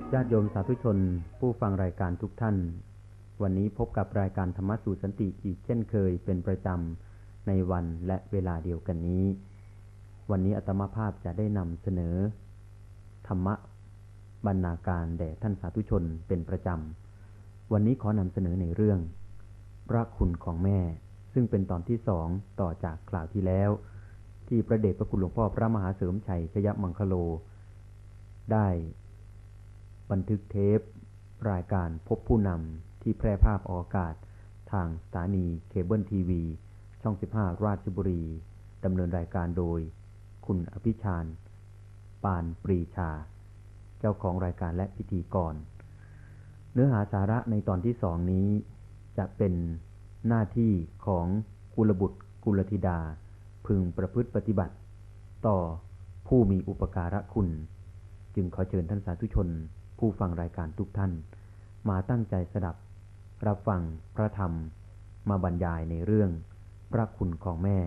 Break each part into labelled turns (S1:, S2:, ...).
S1: ขญาติโยมสาธุชน ผู้ฟังรายการทุกท่าน วันนี้พบกับรายการธรรมสู่สันติอีกเช่นเคยเป็นประจำในวันและเวลาเดียวกันนี้ วันนี้อัตมาภาพจะได้นำเสนอ ธรรมะบรรณาการแด่ท่านสาธุชนเป็นประจำ วันนี้ขอนำเสนอในเรื่อง พระคุณของแม่ ซึ่งเป็นตอนที่สองต่อจากคราวที่แล้ว ที่พระเดชพระคุณหลวงพ่อพระมหาเสริมชัยชยมังคโล ได้ บันทึกเทป รายการพบผู้นำที่แพร่ภาพออกอากาศ ทางสถานีเคเบิลทีวี ช่อง 15 ราชบุรี ดำเนินรายการโดย คุณอภิชาญปานปรีชา เจ้าของรายการและพิธีกร เนื้อหาสาระในตอนที่สองนี้ จะเป็นหน้าที่ของกุลบุตรกุลธิดา พึงประพฤติปฏิบัติ ต่อผู้มีอุปการะคุณ จึงขอเชิญท่านสาธุชน ผู้ฟังรายการทุกท่าน มาตั้งใจสดับ รับฟังพระธรรม มาบรรยายในเรื่อง พระคุณของแม่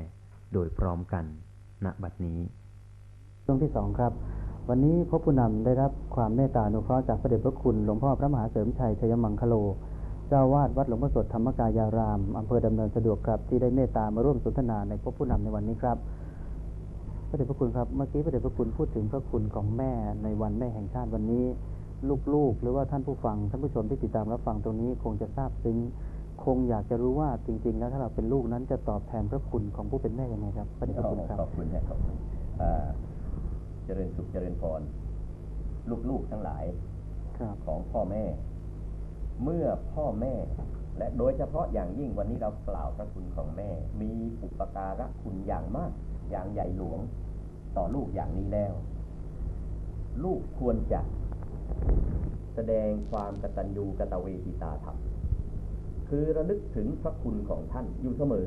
S1: โดยพร้อมกันณบัดนี้
S2: ช่วงที่สองครับ วันนี้พบผู้นำได้รับความเมตตาอนุเคราะห์จากพระเดชพระคุณหลวงพ่อพระมหาเสริมชัยชยมังคโล เจ้าวาดวัดหลวงพ่อสดธรรมกายารามอำเภอดำเนินสะดวกครับที่ได้เมตตามาร่วมสนทนาในพบผู้นำในวันนี้ครับพระเดชพระคุณครับเมื่อกี้พระเดชพระคุณพูดถึงพระคุณของแม่ในวันแม่แห่งชาติวันนี้ ลูกๆ หรือว่าท่านผู้ฟัง ท่านผู้ชมที่ติดตามรับฟังตรงนี้คงจะทราบซึ้งคงอยากจะรู้ว่าจริง ๆ แล้วถ้าเราเป็นลูกนั้นจะตอบแทนพระคุณของผู้เป็นแม่ยังไงครับพระเดชพระคุณครับ
S3: ขอบคุณนะขอบคุณอ่าเจริญสุขเจริญพรลูกๆทั้งหลาย
S2: ครับ
S3: ของพ่อแม่ เมื่อพ่อแม่ และโดยเฉพาะอย่างยิ่งวันนี้เรากล่าวพระคุณของแม่ มีอุปการะคุณอย่างมาก อย่างใหญ่หลวงต่อลูกอย่างนี้แล้ว ลูกควรจะ แสดงความกตัญญูกตเวทิตาธรรม คือระลึกถึงพระคุณของท่านอยู่เสมอ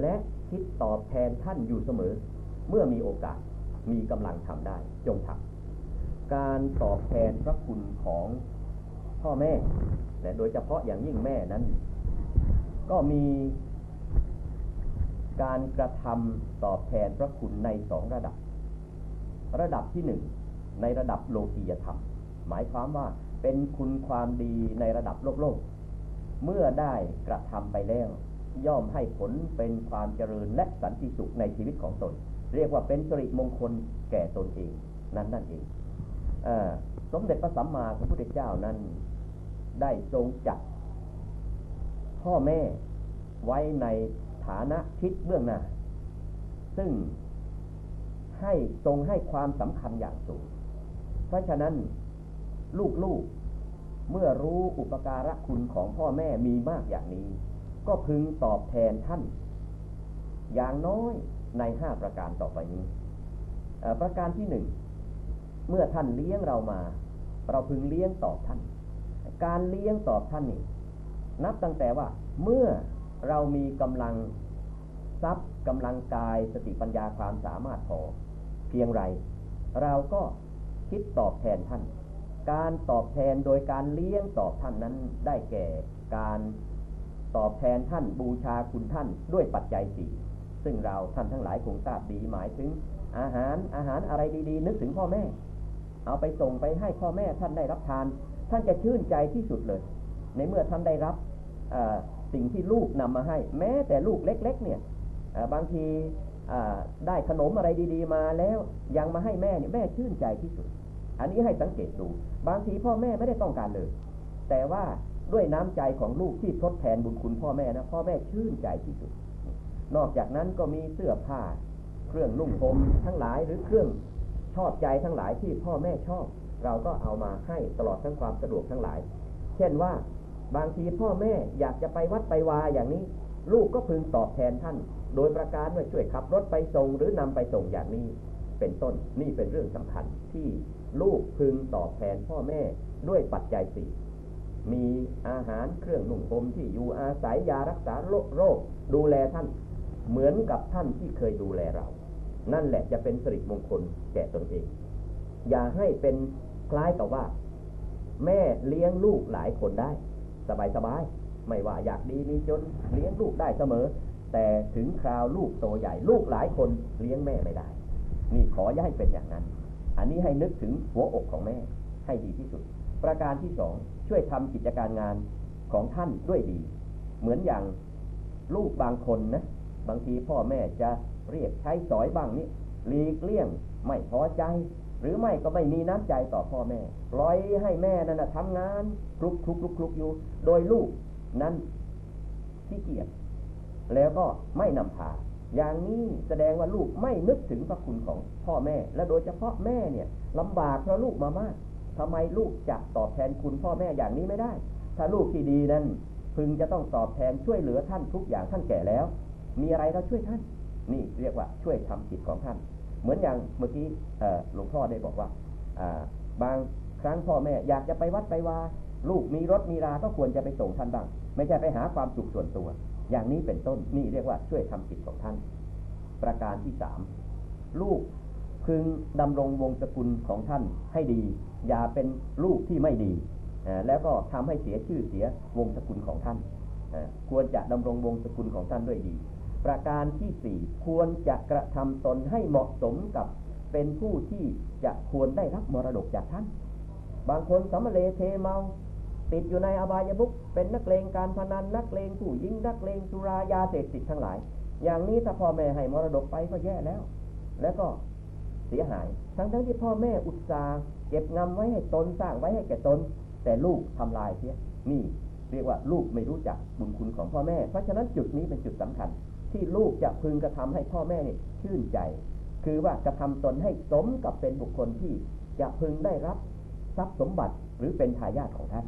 S3: และคิดตอบแทนท่านอยู่เสมอ เมื่อมีโอกาสมีกำลังทำได้จงทำการตอบแทนพระคุณของพ่อแม่ และโดยเฉพาะอย่างยิ่งแม่นั้น ก็มีการกระทำตอบแทนพระคุณในสองระดับ ระดับที่หนึ่งในระดับโลกียธรรม หมายความว่าเป็นคุณความดีในระดับโลกโลก เมื่อได้กระทำไปแล้ว ย่อมให้ผลเป็นความเจริญและสันติสุขในชีวิตของตน เรียกว่าเป็นสิริมงคลแก่ตนเองนั่นนั่นเองอสมเด็จพระสัมมาสัมพุทธเจ้านั้น ได้ทรงจัดพ่อแม่ไว้ในฐานะทิศเบื้องหน้า ซึ่งให้ทรงให้ความสำคัญอย่างสูง เพราะฉะนั้น ลูกๆ เมื่อรู้อุปการะคุณของพ่อแม่มีมากอย่างนี้ ก็พึงตอบแทนท่าน อย่างน้อยในห้าประการต่อไปนี้ประการที่หนึ่งเมื่อท่านเลี้ยงเรามา เราพึงเลี้ยงตอบท่าน การเลี้ยงตอบท่านนี่นับตั้งแต่ว่า เมื่อเรามีกำลังทรัพย์กำลังกายสติปัญญาความสามารถพอเพียงไร เราก็คิดตอบแทนท่าน การตอบแทนโดยการเลี้ยงตอบท่านนั้นได้แก่การตอบแทนท่านบูชาคุณท่านด้วยปัจจัยสี่ซึ่งเราท่านทั้งหลายคงทราบดีหมายถึง อาหารอาหารอะไรดีๆ นึกถึงพ่อแม่ เอาไปส่งไปให้พ่อแม่ท่านได้รับทาน ท่านจะชื่นใจที่สุดเลย ในเมื่อท่านได้รับสิ่งที่ลูกนำมาให้ แม้แต่ลูกเล็ก ๆ เนี่ยบางทีได้ขนมอะไรดี ๆ มาแล้วยังมาให้แม่เนี่ยแม่ชื่นใจที่สุด อันนี้ให้สังเกตดู บางทีพ่อแม่ไม่ได้ต้องการเลย แต่ว่าด้วยน้ำใจของลูกที่ทดแทนบุญคุณพ่อแม่นะพ่อแม่ชื่นใจที่สุด นอกจากนั้นก็มีเสื้อผ้า เครื่องนุ่งห่มทั้งหลายหรือเครื่องชอบใจทั้งหลายที่พ่อแม่ชอบ เราก็เอามาให้ตลอดทั้งความสะดวกทั้งหลาย เช่นว่าบางทีพ่อแม่อยากจะไปวัดไปวาอย่างนี้ ลูกก็พึงตอบแทนท่าน โดยประการว่าช่วยขับรถไปส่งหรือนำไปส่งอย่างนี้ เป็นต้น นี่เป็นเรื่องสำคัญที่ลูกพึงตอบแทนพ่อแม่ด้วยปัจจัยสี่มีอาหารเครื่องนุ่งห่มที่อยู่อาศัยยารักษาโรค ดูแลท่านเหมือนกับท่านที่เคยดูแลเรา นั่นแหละจะเป็นสิริมงคลแก่ตนเอง อย่าให้เป็นคล้ายกับว่า แม่เลี้ยงลูกหลายคนได้ สบายสบายๆไม่ว่าอยากดีมีจนเลี้ยงลูกได้เสมอ แต่ถึงคราวลูกโตใหญ่ลูกหลายคนเลี้ยงแม่ไม่ได้ นี่ขออย่าให้เป็นอย่างนั้น อันนี้ให้นึกถึงหัวอกของแม่ให้ดีที่สุด ประการที่สองช่วยทำกิจการงานของท่านด้วยดี เหมือนอย่างลูกบางคนนะบางทีพ่อแม่จะเรียกใช้สอยบ้างนี่หลีกเลี่ยงไม่พอใจ หรือไม่ก็ไม่มีน้ำใจต่อพ่อแม่ปล่อยให้แม่นั่นนะทำงานคลุกคลุกคลุกคลุกอยู่ โดยลูกนั้นขี้เกียจแล้วก็ไม่นำพา อย่างนี้แสดงว่าลูกไม่นึกถึงพระคุณของพ่อแม่ และโดยเฉพาะแม่เนี่ยลำบากเพราะลูกมามากทำไมลูกจะตอบแทนคุณพ่อแม่อย่างนี้ไม่ได้ ถ้าลูกที่ดีนั้น พึงจะต้องตอบแทนช่วยเหลือท่านทุกอย่างท่านแก่แล้ว มีอะไรเราช่วยท่าน นี่เรียกว่าช่วยทำกิจของท่าน เหมือนอย่างเมื่อกี้หลวงพ่อได้บอกว่าบางครั้งพ่อแม่อยากจะไปวัดไปวาลูกมีรถมีราก็ควรจะไปส่งท่านบ้าง ไม่ใช่ไปหาความสุขส่วนตัว อย่างนี้เป็นต้นนี่เรียกว่าช่วยทำกิจของท่าน ประการที่สามลูกพึงดำรงวงศกุลของท่านให้ดี อย่าเป็นลูกที่ไม่ดี แล้วก็ทำให้เสียชื่อเสียวงศกุลของท่าน ควรจะดำรงวงศกุลของท่านด้วยดี ประการที่สี่ควรจะกระทำตนให้เหมาะสมกับเป็นผู้ที่จะควรได้รับมรดกจากท่าน บางคนสมเลเทเมา ติดอยู่ในอบายมุกเป็นนักเลงการพนันนักเลงผู้ยิงนักเลงสุรายาเสพติดทั้งหลาย อย่างนี้ถ้าพ่อแม่ให้มรดกไปก็แย่แล้ว แล้วก็เสียหาย ทั้งทั้งที่พ่อแม่อุตส่าห์เก็บงำไว้ให้ตนสร้างไว้ให้แก่ตน แต่ลูกทำลายเสียนี่เรียกว่าลูกไม่รู้จักบุญคุณของพ่อแม่ เพราะฉะนั้นจุดนี้เป็นจุดสำคัญ ที่ลูกจะพึงกระทำให้พ่อแม่เนี่ยชื่นใจ คือว่ากระทำตนให้สมกับเป็นบุคคลที่จะพึงได้รับทรัพย์สมบัติหรือเป็นทายาทของท่าน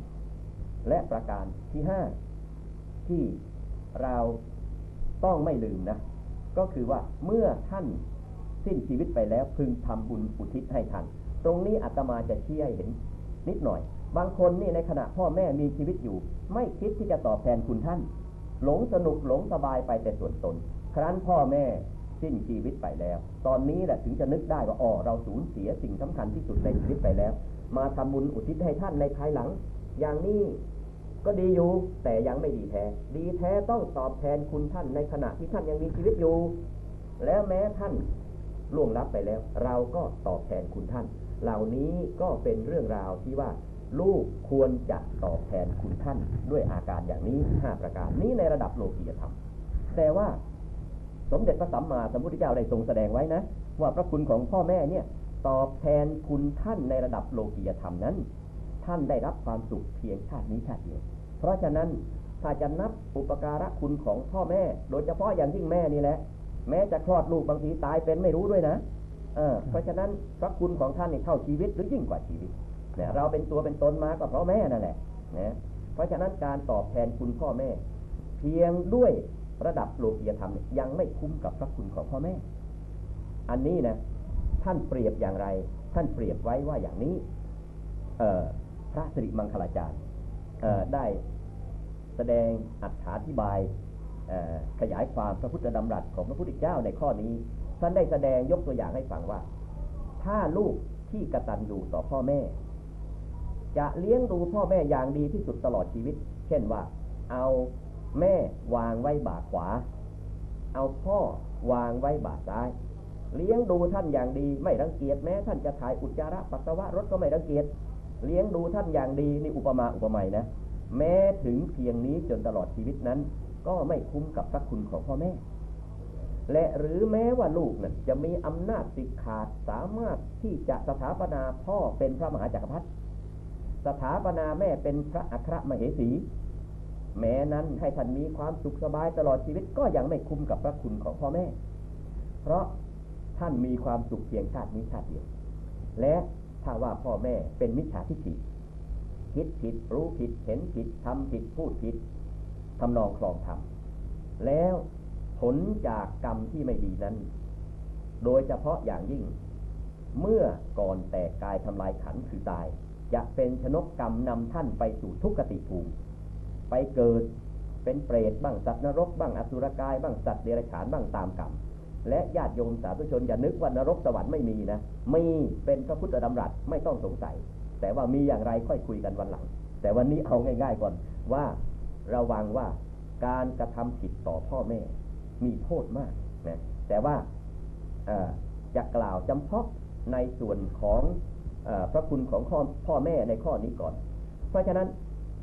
S3: และประการที่ห้าที่เราต้องไม่ลืมนะ ก็คือว่าเมื่อท่านสิ้นชีวิตไปแล้วพึงทำบุญอุทิศให้ท่าน ตรงนี้อาตมาจะชี้ให้เห็นนิดหน่อย บางคนนี่ในขณะพ่อแม่มีชีวิตอยู่ ไม่คิดที่จะตอบแทนคุณท่าน หลงสนุกหลงสบายไปแต่ส่วนตน ครั้นพ่อแม่สิ้นชีวิตไปแล้ว ตอนนี้แหละถึงจะนึกได้ว่าอ๋อเราสูญเสียสิ่งสำคัญที่สุดในชีวิตไปแล้ว มาทำบุญอุทิศให้ท่านในภายหลัง อย่างนี้ ก็ดีอยู่ แต่ยังไม่ดีแท้ ดีแท้ต้องตอบแทนคุณท่านในขณะที่ท่านยังมีชีวิตอยู่ แล้วแม้ท่านล่วงลับไปแล้ว เราก็ตอบแทนคุณท่าน เหล่านี้ก็เป็นเรื่องราวที่ว่า ลูกควรจะตอบแทนคุณท่าน ด้วยอาการอย่างนี้ห้าประการนี้ในระดับโลกียธรรม แต่ว่าสมเด็จพระสัมมาสัมพุทธเจ้าได้ทรงแสดงไว้นะ ว่าพระคุณของพ่อแม่เนี่ยตอบแทนคุณท่านในระดับโลกียธรรมนั้น ท่านได้รับความสุขเพียงชาตินี้ชาติเดียว เพราะฉะนั้นถ้าจะนับอุปการะคุณของพ่อแม่ โดยเฉพาะอย่างยิ่งแม่นี่แหละ แม้จะคลอดลูกบางทีตายเป็นไม่รู้ด้วยนะเออเพราะฉะนั้นพระคุณของท่านนี่เท่าชีวิตหรือยิ่งกว่าชีวิตเนี่ยเราเป็นตัวเป็นตนมาก็เพราะแม่นั่นแหละนะเพราะฉะนั้นการตอบแทนคุณพ่อแม่ เพียงด้วยระดับโลกียธรรมยังไม่คุ้มกับพระคุณของพ่อแม่ อันนี้นะ ท่านเปรียบอย่างไร ท่านเปรียบไว้ว่าอย่างนี้พระสิริมังคลาจารย์ ได้แสดงอัถาธิบายขยายความพระพุทธดำรัสของพระพุทธเจ้าในข้อนี้ ท่านได้แสดงยกตัวอย่างให้ฟังว่า ถ้าลูกที่กระตันอยู่ต่อพ่อแม่ จะเลี้ยงดูพ่อแม่อย่างดีที่สุดตลอดชีวิต เช่นว่า เอาแม่วางไว้บ่าขวา เอาพ่อวางไว้บ่าซ้าย เลี้ยงดูท่านอย่างดีไม่รังเกียจแม้ ท่านจะถ่ายอุจจาระปัสสาวะรถก็ไม่รังเกียจ เลี้ยงดูท่านอย่างดีนี่อุปมาอุปไมยนะ แม้ถึงเพียงนี้จนตลอดชีวิตนั้น ก็ไม่คุ้มกับพระคุณของพ่อแม่ และหรือแม้ว่าลูกนั้นจะมีอำนาจสิขาดสามารถที่จะสถาปนาพ่อเป็นพระมหาจักรพรรดิสถาปนาแม่เป็นพระอัครมเหสี แม้นั้นให้ท่านมีความสุขสบายตลอดชีวิตก็ยังไม่คุ้มกับพระคุณของพ่อแม่ เพราะท่านมีความสุขเพียงชาตินี้ชาติเดียว และ ถ้าว่าพ่อแม่เป็นมิจฉาทิฏฐิคิดผิดรู้ผิดเห็นผิดทำผิดพูดผิดทำนองคลองธรรมแล้วผลจากกรรมที่ไม่ดีนั้น โดยเฉพาะอย่างยิ่ง เมื่อก่อนแตกกายทำลายขันคือตาย จะเป็นชนกกรรมนำท่านไปสู่ทุกขติภูมิ ไปเกิดเป็นเปรตบ้างสัตว์นรกบ้างอสุรกายบ้างสัตว์เดรัจฉานบ้างตามกรรม และญาติโยมสาธุชนอย่านึกว่านรกสวรรค์ไม่มีนะมีเป็นพระพุทธดำรัสไม่ต้องสงสัย แต่ว่ามีอย่างไรค่อยคุยกันวันหลัง แต่วันนี้เอาง่าย ๆ ก่อนว่าระวังว่าการกระทำผิดต่อพ่อแม่ มีโทษมากนะแต่ว่าจะกล่าวจำเพาะในส่วนของเอ่อพระคุณของพ่อพ่อแม่ในข้อนี้ก่อน เพราะฉะนั้น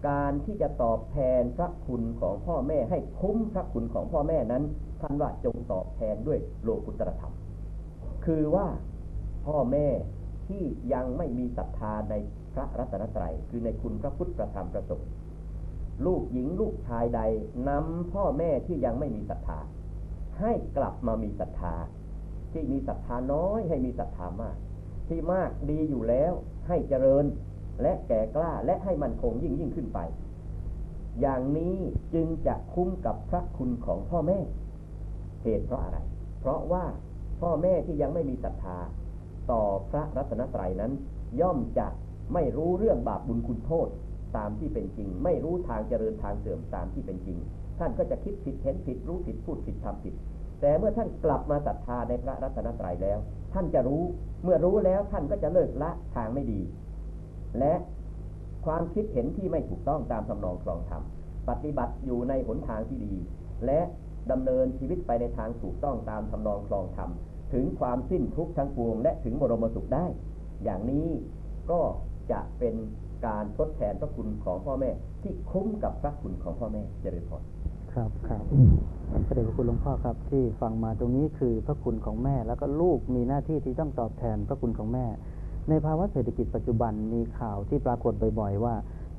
S3: การที่จะตอบแทนพระคุณของพ่อแม่ให้คุ้มพระคุณของพ่อแม่นั้นท่านว่าจงตอบแทนด้วยโลกุตรธรรม คือว่าพ่อแม่ที่ยังไม่มีศรัทธาในพระรัตนตรัย คือในคุณพระพุทธประธรรมประสงค์ลูกหญิงลูกชายใดนำพ่อแม่ที่ยังไม่มีศรัทธา ให้กลับมามีศรัทธา ที่มีศรัทธาน้อยให้มีศรัทธามาก ที่มากดีอยู่แล้วให้เจริญ และแก่กล้าและให้มันคงยิ่งยิ่งขึ้นไป อย่างนี้จึงจะคุ้มกับพระคุณของพ่อแม่ เหตุเพราะอะไร เพราะว่าพ่อแม่ที่ยังไม่มีศรัทธา ต่อพระรัตนตรัยนั้น ย่อมจะไม่รู้เรื่องบาปบุญคุณโทษตามที่เป็นจริง ไม่รู้ทางเจริญทางเสื่อมตามที่เป็นจริง ท่านก็จะคิดผิดเห็นผิดรู้ผิดพูดผิดทำผิด แต่เมื่อท่านกลับมาศรัทธาในพระรัตนตรัยแล้ว ท่านจะรู้เมื่อรู้แล้วท่านก็จะเลิกละทางไม่ดี และความคิดเห็นที่ไม่ถูกต้องตามทำนองครองธรรมปฏิบัติอยู่ในหนทางที่ดี และดำเนินชีวิตไปในทางถูกต้องตามทำนองครองธรรมถึงความสิ้นทุกข์ทั้งปวง และถึงบรมสุขได้ อย่างนี้ก็จะเป็นการทดแทนพระคุณของพ่อแม่ ที่คุ้มกับพระคุณของพ่อแม่เจริญพร
S2: ครับครับพระเดชพระคุณหลวงพ่อครับที่ฟังมาตรงนี้คือพระคุณของแม่ แล้วก็ลูกมีหน้าที่ที่ต้องตอบแทนพระคุณของแม่ ในภาวะเศรษฐกิจปัจจุบันมีข่าวที่ปรากฏบ่อยๆ ว่า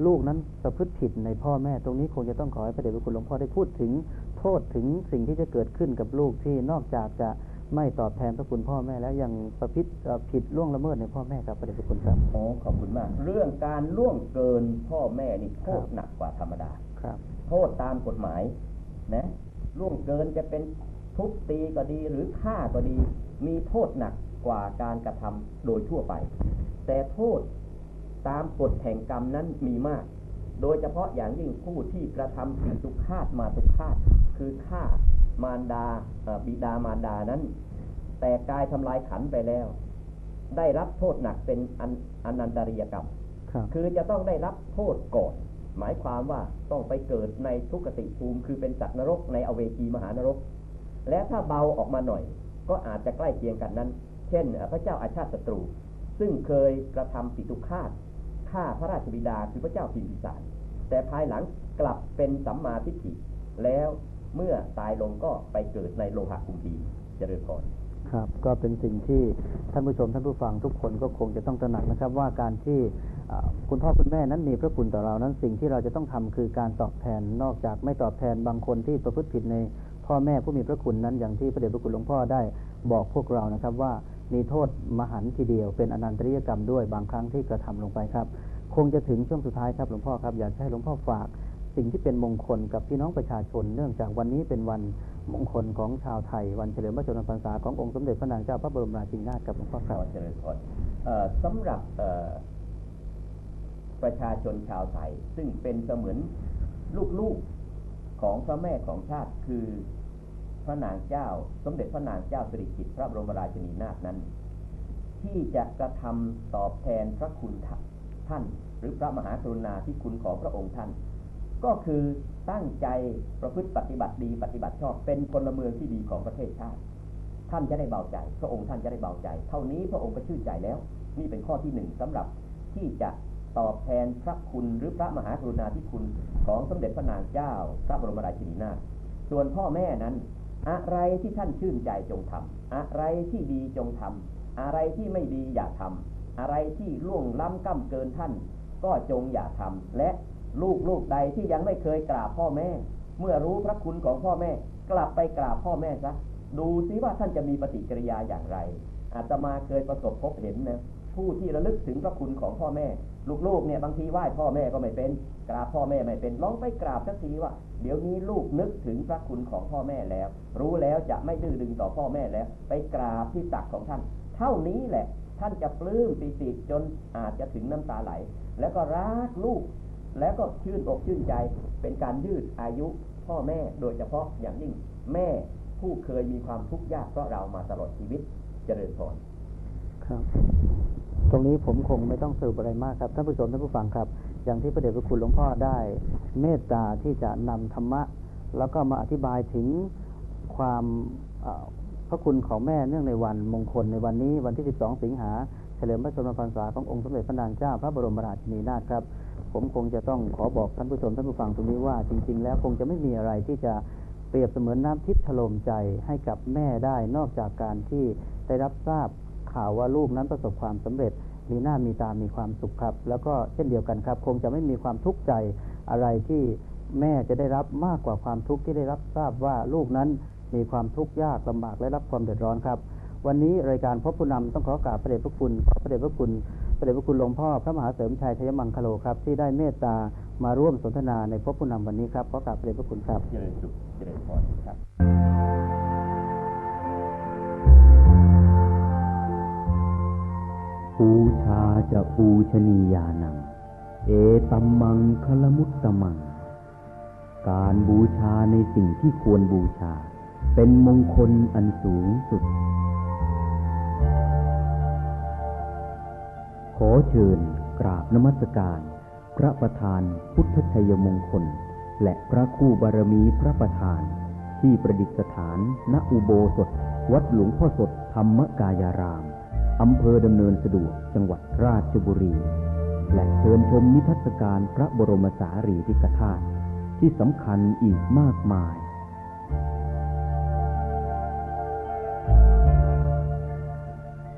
S2: ลูกนั้นประพฤติผิดในพ่อแม่ตรงนี้คงจะต้องขอให้พระเดชพระคุณหลวงพ่อได้พูดถึงโทษถึงสิ่งที่จะเกิดขึ้นกับลูกที่นอกจากจะไม่ตอบแทนพระคุณพ่อแม่แล้วยังประพฤติเอ่อผิดล่วงละเมิดในพ่อแม่ครับพระเดชพระคุณครับ
S3: โอ้ขอบคุณมาก เรื่องการล่วงเกินพ่อแม่นี่โทษ
S2: ครับ
S3: หนักกว่าธรรมดา
S2: ครับ
S3: โทษตามกฎหมายนะล่วงเกินจะเป็นทุบตีก็ดีหรือฆ่าก็ดี มีโทษหนัก กว่าการกระทำโดยทั่วไป แต่โทษตามกฎแห่งกรรมนั้นมีมาก โดยเฉพาะอย่างยิ่งผู้ที่กระทำสิ่งทุกขาดมาทุกขาดคือฆ่ามารดาเอ่อบิดามารดานั้น แต่กายทำลายขันไปแล้ว ได้รับโทษหนักเป็นอันอนันตริยกรรม
S2: ครับ
S3: คือจะต้องได้รับโทษก่อนหมายความว่าต้องไปเกิดในทุกขติภูมิ คือเป็นสัตว์นรกในอเวจีมหานรก และถ้าเบาออกมาหน่อย ก็อาจจะใกล้เคียงกันนั้น เช่น พระเจ้าอาชาติศัตรู ซึ่งเคยกระทำปิตุฆาตฆ่าพระราชบิดาคือพระเจ้าพิมพิสาร แต่ภายหลังกลับเป็นสัมมาทิฏฐิแล้วเมื่อตายลงก็ไปเกิดในโลหะคุมพีเจริญพร
S2: ครับ ก็เป็นสิ่งที่ท่านผู้ชมท่านผู้ฟังทุกคนก็คงจะต้องตระหนักนะครับ ว่าการที่คุณพ่อคุณแม่นั้นมีพระคุณต่อเรานั้นสิ่งที่เราจะต้องทำคือการตอบแทนนอกจากไม่ตอบแทนบางคนที่ประพฤติผิดในพ่อแม่ผู้มีพระคุณนั้นอย่างที่พระเดชพระคุณหลวงพ่อได้บอกพวกเรานะครับว่า มีโทษมหันต์ทีเดียว เป็นอนันตริยกรรมด้วยบางครั้งที่กระทำลงไปครับ คงจะถึงช่วงสุดท้ายครับหลวงพ่อครับอยากให้หลวงพ่อฝากสิ่งที่เป็นมงคลกับพี่น้องประชาชน เนื่องจากวันนี้เป็นวันมงคลของชาวไทย วันเฉลิมพระชนมพรรษาขององค์สมเด็จพระนางเจ้าพระบรมราชินีนาถครับหลวงพ่อครับ
S3: เจริญพรสำหรับประชาชนชาวไทย ซึ่งเป็นเสมือนลูกๆของพระแม่ของชาติคือ พระนางเจ้า สมเด็จพระนางเจ้าสิริกิติ์พระบรมราชินีนาถนั้น ที่จะกระทำตอบแทนพระคุณท่าน หรือพระมหากรุณาธิคุณของพระองค์ท่าน ก็คือตั้งใจประพฤติปฏิบัติดีปฏิบัติชอบเป็นพลเมืองที่ดีของประเทศชาติ ท่านจะได้เบาใจ พระองค์ท่านจะได้เบาใจ เท่านี้พระองค์ก็ชื่นใจแล้ว นี่เป็นข้อที่หนึ่งสำหรับที่จะตอบแทนพระคุณหรือพระมหากรุณาธิคุณของสมเด็จพระนางเจ้า พระบรมราชินีนาถส่วนพ่อแม่นั้น อะไรที่ท่านชื่นใจจงทำอะไรที่ดีจงทำอะไรที่ไม่ดีอย่าทำอะไรที่ล่วงล้ำก้ำเกินท่าน ก็จงอย่าทำและลูกลูกใดที่ยังไม่เคยกราบพ่อแม่ เมื่อรู้พระคุณของพ่อแม่ กลับไปกราบพ่อแม่ซะดูซิว่าท่านจะมีปฏิกิริยาอย่างไรอาตมาเคยประสบพบเห็นนะ ผู้ที่ระลึกถึงพระคุณของพ่อแม่ ลูกๆเนี่ยบางทีไหว้พ่อแม่ก็ไม่เป็น กราบพ่อแม่ไม่เป็นลองไปกราบสักทีว่า เดี๋ยวนี้ลูกนึกถึงพระคุณของพ่อแม่แล้ว รู้แล้วจะไม่ดื้อดึงต่อพ่อแม่แล้ว ไปกราบที่ตักของท่าน เท่านี้แหละ ท่านจะปลื้มปิติจนอาจจะถึงน้ำตาไหล แล้วก็รักลูก แล้วก็ชื่นอกชื่นใจเป็นการยืดอายุพ่อแม่โดยเฉพาะอย่างยิ่งแม่ผู้เคยมีความทุกข์ยากเพราะเรามาตลอดชีวิตเจริญพร
S2: ครับ ตรงนี้ผมคงไม่ต้องสรุปอะไรมากครับท่านผู้ชมท่านผู้ฟังครับ อย่างที่พระเดชพระคุณหลวงพ่อได้ เมตตาที่จะนำธรรมะ แล้วก็มาอธิบายถึงความพระคุณของแม่เนื่องในวันมงคลในวันนี้วันที่ 12 สิงหาเฉลิมพระชนมพรรษาขององค์สมเด็จพระนางเจ้าพระบรมราชินีนาถครับผมคงจะต้องขอบอกท่านผู้ชมท่านผู้ฟังตรงนี้ว่าจริง ๆ แล้วคงจะไม่มีอะไรที่จะเปรียบเสมือนน้ำทิพย์ถล่มใจให้กับแม่ได้นอกจากการที่ได้รับทราบ ข่าวว่าลูกนั้นประสบความสำเร็จ มีหน้ามีตามีความสุขครับ แล้วก็เช่นเดียวกันครับ คงจะไม่มีความทุกข์ใจอะไรที่แม่จะได้รับมากกว่าความทุกข์ที่ได้รับทราบว่าลูกนั้นมีความทุกข์ยากลำบากและรับความเดือดร้อนครับ วันนี้รายการพบผู้นำต้องขอกราบพระเดชพระคุณขอพระเดชพระคุณพระเดชพระคุณหลวงพ่อพระมหาเสริมชัยชัยมังคโลครับ ที่ได้เมตตามาร่วมสนทนาในพบผู้นำวันนี้ครับขอกราบพระเดชพระคุณครับ
S3: เจริญสุขเจริญพรครับ
S1: ปูชาจะปูชนียานัง เอตัมมังคลมุตตมัง การบูชาในสิ่งที่ควรบูชา เป็นมงคลอันสูงสุด ขอเชิญกราบนมัสการ พระประธานพุทธชัยมงคล และพระคู่บารมีพระประธาน ที่ประดิษฐานณอุโบสถ วัดหลวงพ่อสดธรรมกายาราม อำเภอดำเนินสะดวกจังหวัดราชบุรี และเชิญชมนิทรรศการพระบรมสารีริกธาตุที่สำคัญอีกมากมาย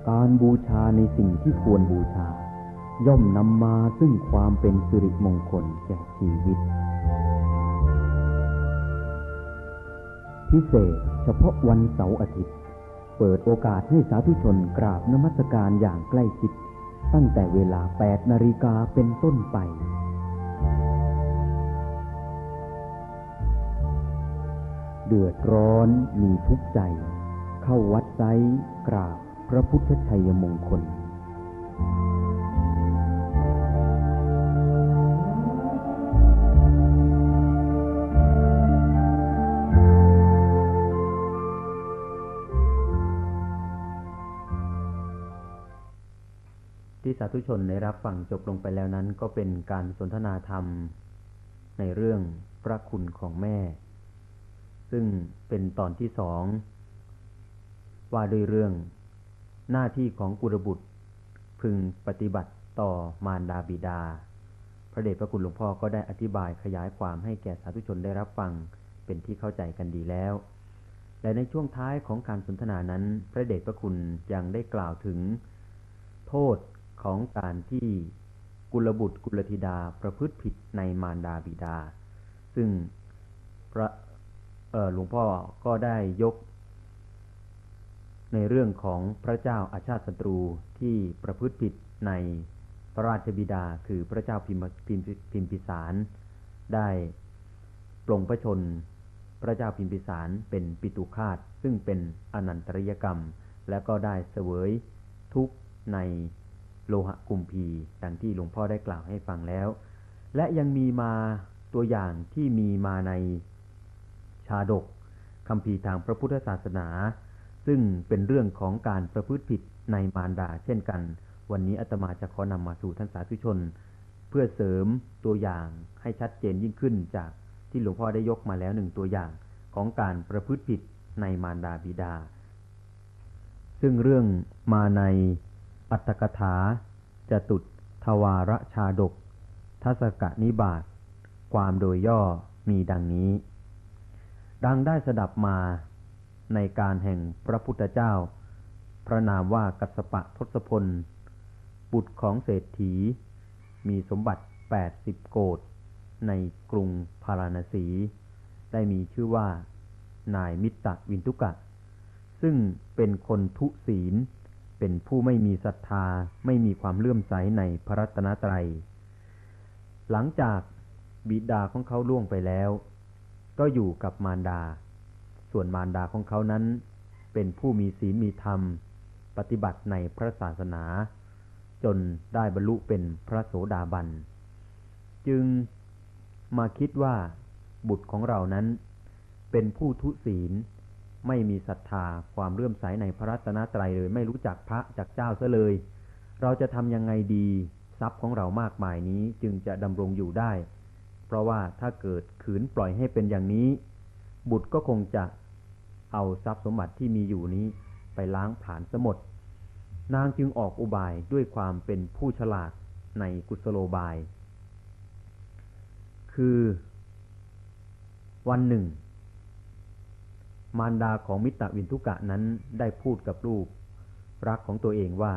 S1: การบูชาในสิ่งที่ควรบูชา ย่อมนำมาซึ่งความเป็นสิริมงคลแก่ชีวิต พิเศษเฉพาะวันเสาร์อาทิตย์ เปิดโอกาสให้สาธุชนกราบนมัสการอย่างใกล้ชิด ตั้งแต่เวลา 8 นาฬิกาเป็นต้นไป เดือดร้อนมีทุกใจ เข้าวัดไซต์กราบพระพุทธชัยมงคล สาธุชนได้รับฟังจบลงไปแล้วนั้น ก็เป็นการสนทนาธรรม ในเรื่องพระคุณของแม่ ซึ่งเป็นตอนที่สองว่าด้วยเรื่อง หน้าที่ของกุลบุตร พึงปฏิบัติต่อมารดาบิดา พระเดชพระคุณหลวงพ่อก็ได้อธิบายขยายความให้แก่สาธุชนได้รับฟังเป็นที่เข้าใจกันดีแล้ว และในช่วงท้ายของการสนทนานั้น พระเดชพระคุณยังได้กล่าวถึง โทษ ของการที่กุลบุตรกุลธิดาประพฤติผิดในมารดาบิดา ซึ่งพระหลวงพ่อก็ได้ยก ในเรื่องของพระเจ้าอาชาติศัตรูที่ประพฤติผิดในพระราชบิดาคือพระเจ้าพิมพิมพิมพิสาร ได้ปลงพระชนพระเจ้าพิมพิสารเป็นปิตุคาตซึ่งเป็นอนันตริยกรรม และก็ได้เสวยทุกข์ใน โลหะกุมพีดังที่หลวงพ่อได้กล่าวให้ฟังแล้ว และยังมีมาตัวอย่างที่มีมาในชาดกคำพีทางพระพุทธศาสนา ซึ่งเป็นเรื่องของการประพฤติผิดในมารดาเช่นกัน วันนี้อาตมาจะขอนำมาสู่ท่านสาธุชน เพื่อเสริมตัวอย่างให้ชัดเจนยิ่งขึ้นจากที่หลวงพ่อได้ยกมาแล้วหนึ่งตัวอย่างของการประพฤติผิดในมารดาบิดา ซึ่งเรื่องมาใน อัตถกถาจะตุดทวารชาดก ทัศกนิบาต ความโดยย่อมีดังนี้ ดังได้สดับมาในการแห่งพระพุทธเจ้า พระนามว่ากัสปะทศพล บุตรของเศรษฐี มีสมบัติ 80 โกดในกรุงพาราณสี ได้มีชื่อว่า นายมิตรวินทุกะ ซึ่งเป็นคนทุศีล เป็นผู้ไม่มีศรัทธาไม่มีความเลื่อมใสในพระรัตนตรัย หลังจากบิดาของเขาล่วงไปแล้ว ก็อยู่กับมารดา ส่วนมารดาของเขานั้น เป็นผู้มีศีลมีธรรม ปฏิบัติในพระศาสนา จนได้บรรลุเป็นพระโสดาบัน จึงมาคิดว่าบุตรของเรานั้น เป็นผู้ทุศีล ไม่มีศรัทธาความเลื่อมใสในพระรัตนตรัยเลย ไม่รู้จักพระจากเจ้าซะเลย เราจะทำยังไงดีทรัพย์ของเรามากมายนี้จึงจะดำรงอยู่ได้ เพราะว่าถ้าเกิดขืนปล่อยให้เป็นอย่างนี้ บุตรก็คงจะเอาทรัพย์สมบัติที่มีอยู่นี้ไปล้างผ่านสมดนางจึงออกอุบายด้วยความเป็นผู้ฉลาดในกุศโลบาย คือ วันหนึ่ง มารดาของมิตรวินทุกะนั้นได้พูดกับลูก รักของตัวเองว่า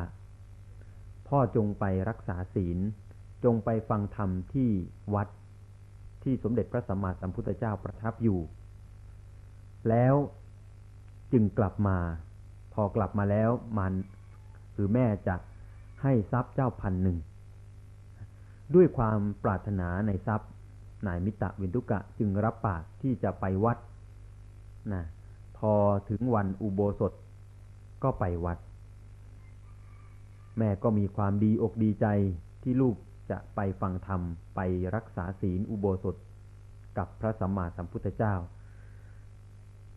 S1: พ่อจงไปรักษาศีล จงไปฟังธรรมที่วัด ที่สมเด็จพระสัมมาสัมพุทธเจ้าประทับอยู่ แล้วจึงกลับมา พอกลับมาแล้วมันคือแม่จะให้ทรัพย์เจ้าพันหนึ่ง ด้วยความปรารถนาในทรัพย์นายมิตรวินทุกะจึงรับปากที่จะไปวัดนะ พอถึงวันอุโบสถก็ไปวัด แม่ก็มีความดีอกดีใจที่ลูกจะไปฟังธรรมไปรักษาศีลอุโบสถกับพระสัมมาสัมพุทธเจ้า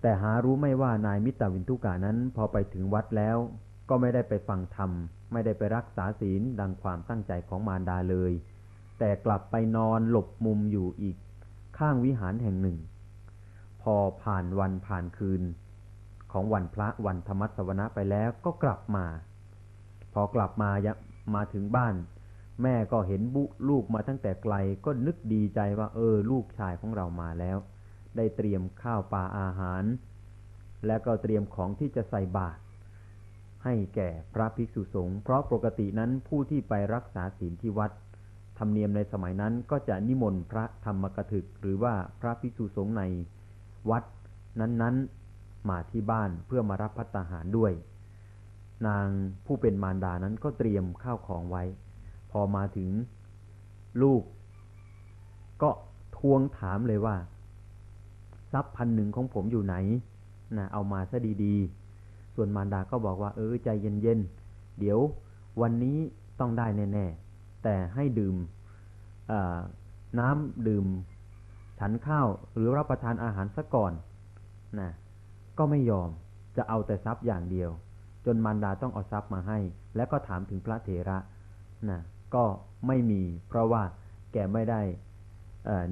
S1: แต่หารู้ไม่ว่านายมิตรวินทุกานั้น พอไปถึงวัดแล้วก็ไม่ได้ไปฟังธรรม ไม่ได้ไปรักษาศีลดังความตั้งใจของมารดาเลย แต่กลับไปนอนหลบมุมอยู่อีกข้างวิหารแห่งหนึ่ง พอผ่านวันผ่านคืน ของวันพระวันธรรมสวนะไปแล้วก็กลับมา พอกลับมามาถึงบ้าน แม่ก็เห็นบุลูกมาตั้งแต่ไกลก็นึกดีใจว่า เออ ลูกชายของเรามาแล้ว ได้เตรียมข้าวปลาอาหาร และก็เตรียมของที่จะใส่บาตรให้แก่พระภิกษุสงฆ์เพราะปกตินั้นผู้ที่ไปรักษาศีลที่วัดธรรมเนียมในสมัยนั้นก็จะนิมนต์พระธรรมกถึก หรือว่าพระภิกษุสงฆ์ใน วัดนั้นๆ มาที่บ้านเพื่อมารับพัตาหารด้วย นางผู้เป็นมารดานั้นก็เตรียมข้าวของไว้ พอมาถึงลูก ก็ทวงถามเลยว่า ทรัพย์พันหนึ่งของผมอยู่ไหนนะเอามาซะดีๆ ส่วนมารดาก็บอกว่าเออใจเย็นๆ เดี๋ยววันนี้ต้องได้แน่ๆ แต่ให้ดื่มน้ำดื่ม ฉันข้าวหรือรับประทานอาหารซะก่อนนะก็ไม่ยอมจะเอาแต่ทรัพย์อย่างเดียว จนมารดาต้องเอาทรัพย์มาให้ แล้วก็ถามถึงพระเถระนะก็ไม่มีเพราะว่าแกไม่ได้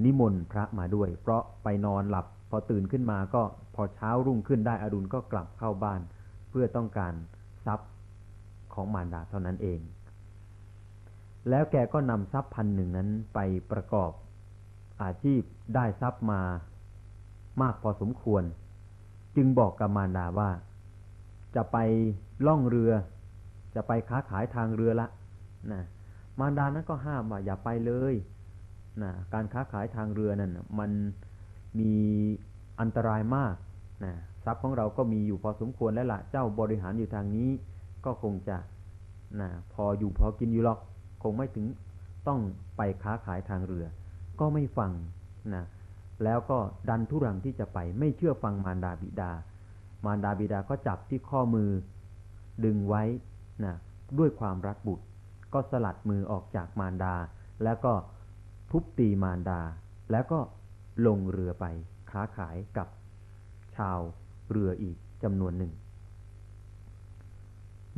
S1: นิมนต์พระมาด้วย เพราะไปนอนหลับพอตื่นขึ้นมาก็พอเช้ารุ่งขึ้นได้อรุณก็กลับเข้าบ้าน เพื่อต้องการทรัพย์ของมารดาเท่านั้นเอง แล้วแกก็นำทรัพย์พันหนึ่งนั้นไปประกอบ อาชีพได้ทรัพย์มามากพอสมควร จึงบอกกับมารดาว่า จะไปล่องเรือ จะไปค้าขายทางเรือละนะมารดานั้นก็ห้ามว่าอย่าไปเลยนะการค้าขายทางเรือนั่นมันมีอันตรายมากนะทรัพย์ของเราก็มีอยู่พอสมควรแล้วละ่ะเจ้าบริหารอยู่ทางนี้ก็คงจะนะพออยู่พอกินอยู่หรอก คงไม่ถึงต้องไปค้าขายทางเรือ ก็ไม่ฟังนะแล้วก็ดันทุรังที่จะไปไม่เชื่อฟังมารดาบิดา มารดาบิดาก็จับที่ข้อมือดึงไว้นะด้วยความรักบุตร ก็สลัดมือออกจากมารดา แล้วก็ทุบตีมารดา แล้วก็ลงเรือไปค้าขายกับชาวเรืออีกจำนวนหนึ่ง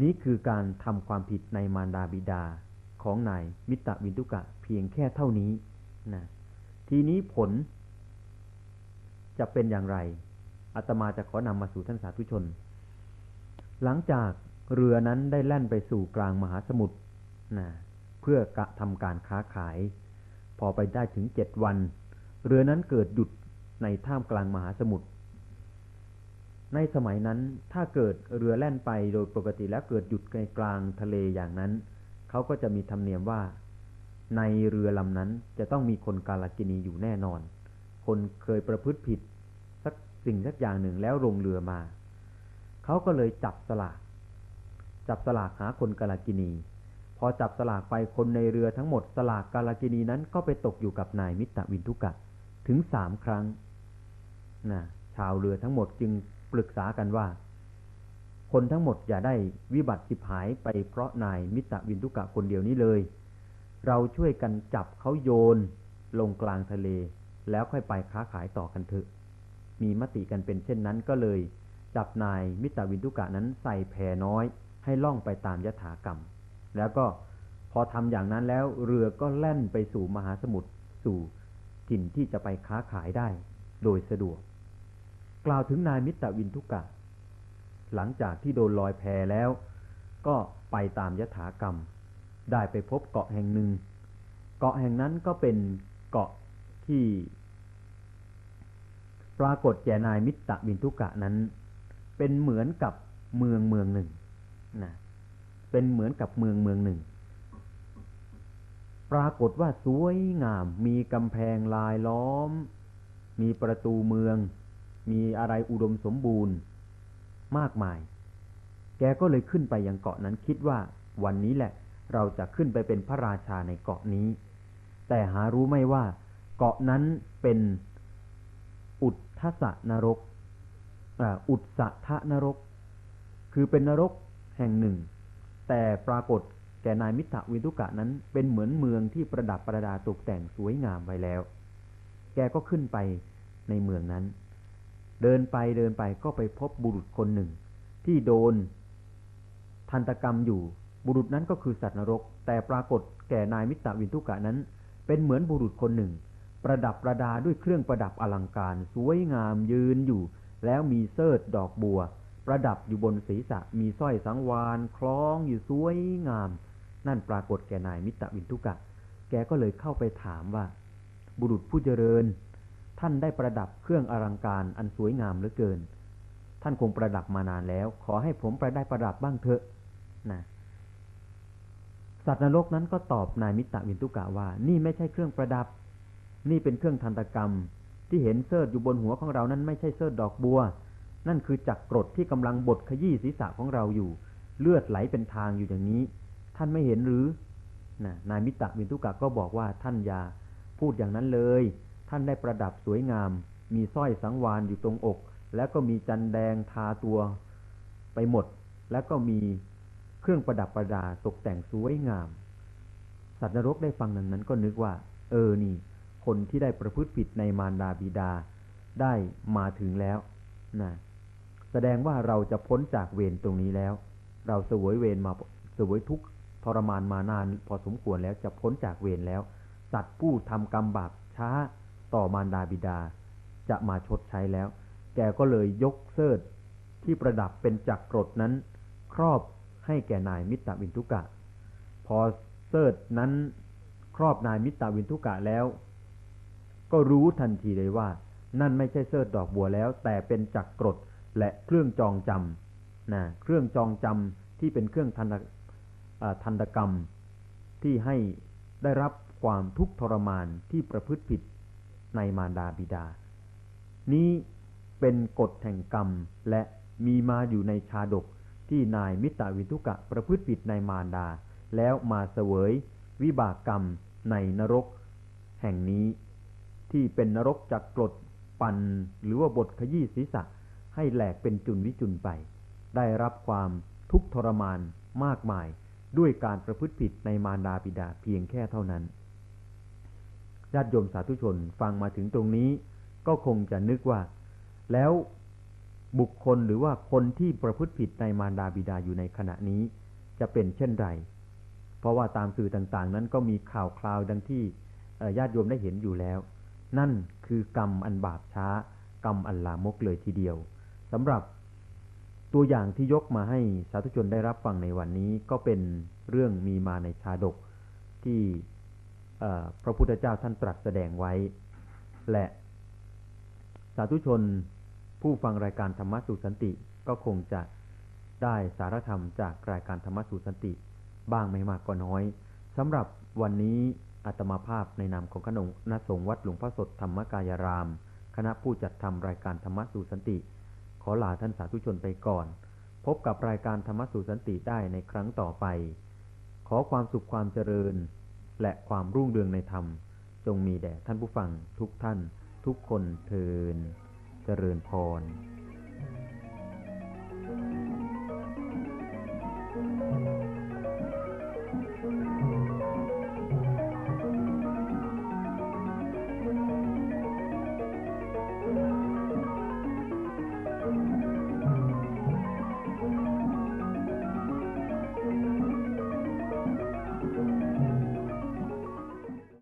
S1: นี้คือการทำความผิดในมารดาบิดาของนายมิตรวินทุกะเพียงแค่เท่านี้ นะทีนี้ผลจะเป็นอย่างไรอาตมาจะขอนำมาสู่ท่านสาธุชน หลังจากเรือนั้นได้แล่นไปสู่กลางมหาสมุทรนะเพื่อกะทำการค้าขาย พอไปได้ถึงเจ็ดวัน เรือนั้นเกิดหยุดในท่ามกลางมหาสมุทรในสมัยนั้นถ้าเกิดเรือแล่นไปโดยปกติแล้วเกิดหยุดในกลางทะเลอย่างนั้น เขาก็จะมีธรรมเนียมว่า ในเรือลำนั้นจะต้องมีคนกาลกินีอยู่แน่นอน คนเคยประพฤติผิด สักสิ่งสักอย่างหนึ่งแล้วลงเรือมา เขาก็เลยจับสลาก จับสลากหาคนกาลกินี พอจับสลากไปคนในเรือทั้งหมดสลากกาลกินีนั้นก็ไปตกอยู่กับนายมิตรวินทุกะถึงสามครั้งนะชาวเรือทั้งหมดจึงปรึกษากันว่า คนทั้งหมดอย่าได้วิบัติสิบหายไปเพราะนายมิตรวินทุกะคนเดียวนี้เลย เราช่วยกันจับเขาโยน ลงกลางทะเล แล้วค่อยไปค้าขายต่อกันเถอะ มีมติกันเป็นเช่นนั้นก็เลย จับนายมิตรวินทุกะนั้นใส่แพน้อย ให้ล่องไปตามยถากรรม แล้วก็พอทำอย่างนั้นแล้วเรือก็แล่นไปสู่มหาสมุทรสู่ถิ่นที่จะไปค้าขายได้ โดยสะดวก กล่าวถึงนายมิตรวินทุกะ หลังจากที่โดนลอยแพแล้ว ก็ไปตามยถากรรม ได้ไปพบเกาะแห่งหนึ่ง เกาะแห่งนั้นก็เป็นเกาะที่ปรากฏแก่นายมิตรวินทุกะนั้น เป็นเหมือนกับเมืองเมืองหนึ่งนะเป็นเหมือนกับเมืองเมืองหนึ่ง ปรากฏว่าสวยงาม มีกำแพงลายล้อม มีประตูเมือง มีอะไรอุดมสมบูรณ์มากมาย แกก็เลยขึ้นไปยังเกาะนั้นคิดว่าวันนี้แหละ เราจะขึ้นไปเป็นพระราชาในเกาะนี้ แต่หารู้ไม่ว่า เกาะนั้นเป็นอุทธสนรกอุตสะทะนรก คือเป็นนรกแห่งหนึ่ง แต่ปรากฏแก่นายมิถวิทุกะนั้นเป็นเหมือนเมืองที่ประดับประดาตกแต่งสวยงามไว้แล้ว แกก็ขึ้นไปในเมืองนั้น เดินไปเดินไปก็ไปพบบุรุษคนหนึ่ง ที่โดนทันตกรรมอยู่ บุรุษนั้นก็คือสัตว์นรก แต่ปรากฏแก่นายมิตรวินทุกะนั้น เป็นเหมือนบุรุษคนหนึ่ง ประดับประดาด้วยเครื่องประดับอลังการ สวยงามยืนอยู่ แล้วมีเสิร์ดอกบัว ประดับอยู่บนศีรษะมีสร้อยสังวานคล้องอยู่สวยงาม นั่นปรากฏแก่นายมิตรวินทุกะ แกก็เลยเข้าไปถามว่า บุรุษผู้เจริญ ท่านได้ประดับเครื่องอลังการอันสวยงามเหลือเกิน ท่านคงประดับมานานแล้ว ขอให้ผมไปได้ประดับบ้างเถอะนะ สัตว์นรกนั้นก็ตอบนายมิตรวินทุกะว่า นี่ไม่ใช่เครื่องประดับ นี่เป็นเครื่องทันตกรรม ที่เห็นเสิร์ชอยู่บนหัวของเรานั้นไม่ใช่เสิร์ชดอกบัว นั่นคือจักรกรดที่กำลังบดขยี้ศีรษะของเราอยู่ เลือดไหลเป็นทางอยู่อย่างนี้ ท่านไม่เห็นหรือนะนายมิตรวินทุกะก็บอกว่าท่านอย่าพูดอย่างนั้นเลย ท่านได้ประดับสวยงาม มีสร้อยสังวานอยู่ตรงอก แล้วก็มีจันแดงทาตัวไปหมด แล้วก็มี เครื่องประดับประดาตกแต่งสวยงาม สัตว์นรกได้ฟังดังนั้นก็นึกว่า เออนี่ คนที่ได้ประพฤติผิดในมารดาบิดาได้มาถึงแล้วนะแสดงว่าเราจะพ้นจากเวรตรงนี้แล้ว เราเสวยเวรมาเสวยทุกทรมานมานาน พอสมควรแล้วจะพ้นจากเวรแล้ว สัตว์ผู้ทำกรรมบาปช้าต่อมารดาบิดา จะมาชดใช้แล้ว แกก็เลยยกเสิร์ที่ประดับเป็นจักรกรดนั้น ครอบ ให้แก่นายมิตรวินทุกะ พอเสิร์นั้นครอบนายมิตรวินทุกะแล้ว ก็รู้ทันทีเลยว่า นั่นไม่ใช่เสิร์ดอกบัวแล้ว แต่เป็นจักรกรดและเครื่องจองจำนะเครื่องจองจำที่เป็นเครื่องทันทันตกรรม ที่ให้ได้รับความทุกข์ทรมานที่ประพฤติผิดในมารดาบิดา นี้เป็นกฎแห่งกรรมและมีมาอยู่ในชาดก ที่นายมิตรวิทุกะประพฤติผิดในมารดา แล้วมาเสวย วิบากกรรมในนรก แห่งนี้ ที่เป็นนรกจากกรดปั่นหรือว่าบทขยี้ศีรษะให้แหลกเป็นจุนวิจุนไป ได้รับความทุกข์ทรมานมากมายด้วยการประพฤติผิดในมารดาบิดาเพียงแค่เท่านั้นญาติโยมสาธุชนฟังมาถึงตรงนี้ก็คงจะนึกว่า แล้ว บุคคลหรือว่าคนที่ประพฤติผิดในมารดาบิดาอยู่ในขณะนี้จะเป็นเช่นไร เพราะว่าตามสื่อต่างๆ นั้นก็มีข่าวคราวดังที่ญาติโยมได้เห็นอยู่แล้ว นั่นคือกรรมอันบาปช้า กรรมอันลามกเลยทีเดียวสำหรับตัวอย่างที่ยกมาให้สาธุชนได้รับฟังในวันนี้ก็เป็นเรื่องมีมาในชาดกที่พระพุทธเจ้าท่านตรัสแสดงไว้ และสาธุชน ผู้ฟังรายการธรรมะสู่สันติก็คงจะได้สารธรรมจากรายการธรรมะสู่สันติ บ้างไม่มากก็น้อยสำหรับวันนี้อาตมาภาพในนามของขนงนสงวัดหลวงพ่อสดธรรมกายราม คณะผู้จัดทำรายการธรรมะสู่สันติ ขอลาท่านสาธุชนไปก่อน พบกับรายการธรรมะสู่สันติได้ในครั้งต่อไป ขอความสุขความเจริญ และความรุ่งเรืองในธรรม จงมีแด่ท่านผู้ฟังทุกท่าน ทุกคนเทิน เจริญพร